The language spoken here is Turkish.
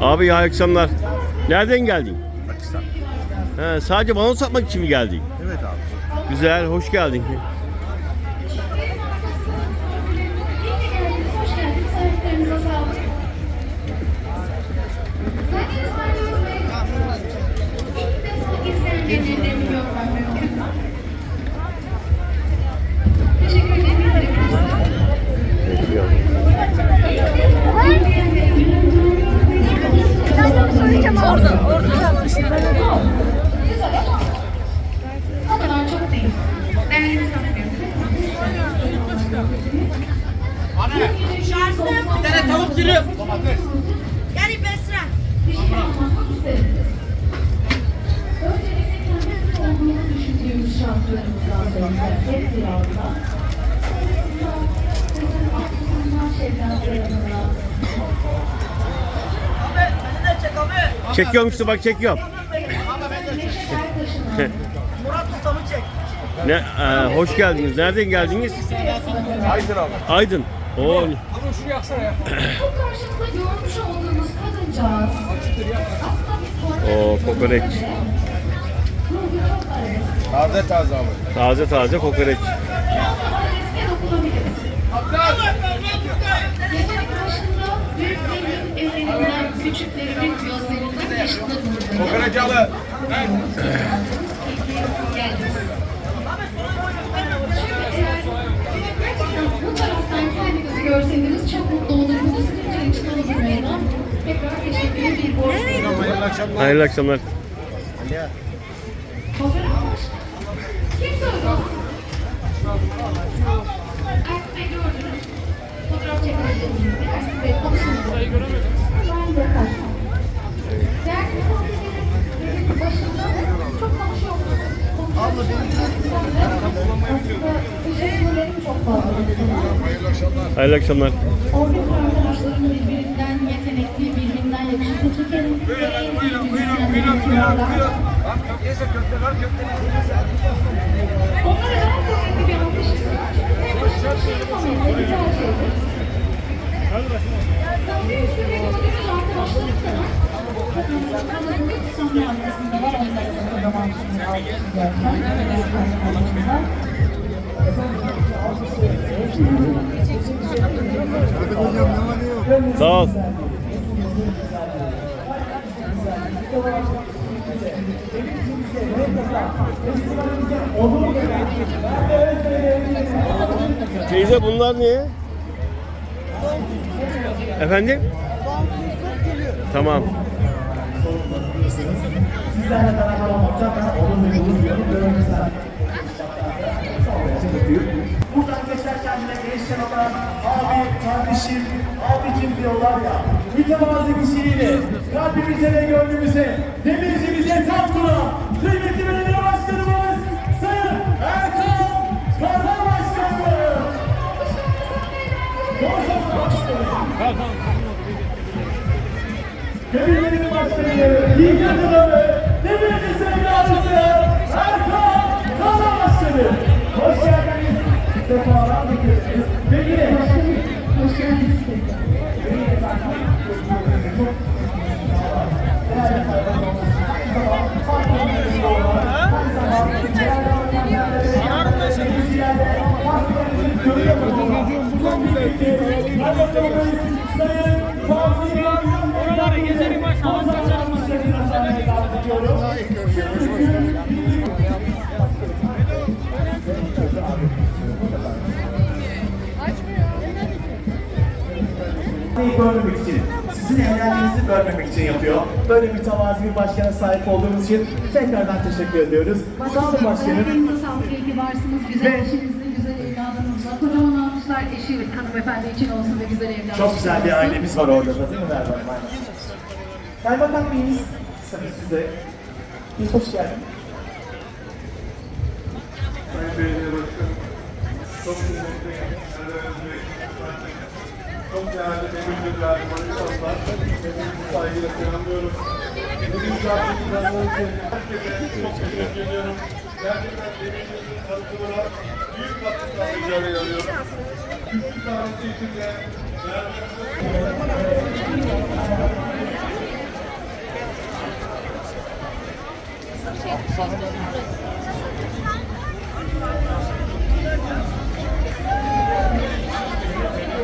Abi iyi akşamlar. Nereden geldin? Pakistan. He, sadece balon satmak için mi geldin? Evet abi. Güzel, hoş geldin. Orada, orada. O kadar çok değil. Değerli misafirlerim. Bir tane tavuk. Bir şey anlatmak isterim. Öncelikle kendimiz olduğunu düşündüğümüz şartlarımızdan sonra hep bir anda. Bizim aklımızdan şevkatlarımızdan Çekiyorum işte bak çekiyorum. Murat ustamı çek. Ne, e, hoş geldiniz. Nereden geldiniz? Aydın abi. Aydın. Oo, Bu karşımızda görmüş olduğumuz kadıncağız Oo, kokoreç. Taze taze abi. taze taze kokoreç. Dokunabiliriz. Gecenin başında büyüklerin küçüklerin yaşıtlarımızın Kokoreç alı. geldiniz. Çünkü eğer gerçekten bu taraftan kendinizi görseniz çok mutlu. Lütfen çıkalım bu meydan. Tekrar teşekkür bir borç duyuyorum. Hayırlı akşamlar. Hayırlı akşamlar. Fotoğraf mı? Kim? Ersin Bey gördünüz. Fotoğraf çekebilirsiniz. Ersin Bey konuşunuz. Ben de kaçtım. Abla. Hayırlı akşamlar. Hayırlı akşamlar. Oradaki birbirinden yetenekli, birbirinden yakışıklı Türkiye'nin Bak köfteyse köfte var köfte. Onlara daha kuvvetli bir alkış. Tek başına bir şey yapamayız. Hepsi her şeydir. Bir üstü ve gördüğünüz arkadaşlarım da var. Kazanın son arkasında var. Onlara da kocaman bir alkış gerçekten. Sağ ol. Teyze bunlar ne? Efendim? Tamam. Sizlerle beraber olmaktan ben onun mutluluğunu görüyorum. Görüyorum sizler. Buradan geçerken bile gençler olarak abi, kardeşim, abicim diyorlar ya. Mütevazı bir şiiri, kalbimize ve gönlümüze, demircimize tat kuran, kıymetli belediye başkanımız Sayın Erkan Kartal Başkanı. Demirlerin başkanı, iyi kadınları, demirci sevdalısı Erkan Kala Başkanı. Hoş geldiniz. Sefalar getirdiniz. Yine Hoş geldiniz. Oraları bölmemek için, sizin enerjinizi bölmemek için yapıyor. Böyle mütevazi bir başkana sahip olduğunuz için tekrardan teşekkür ediyoruz. Sağ olun başkanım. Ki varsınız. Güzel eşinizle, güzel evladınızla. Kocaman alkışlar eşi hanımefendi için olsun ve güzel evladı. Çok güzel bir ailemiz var orada da değil mi Merve Hanım? Kaymakam Bey'iniz tabii size. Bir hoş geldin. Sayın Belediye Başkanım, çok kıymetli Erdem Bey, çok değerli demirciler, barışanlar, hepinizi saygıyla selamlıyorum. Bugün şarkı planları için herkese çok teşekkür ediyorum. Gerçekten demircinin tanıtımına büyük katkı sağlayacağını inanıyorum. Küçük tanesi için de Thank you.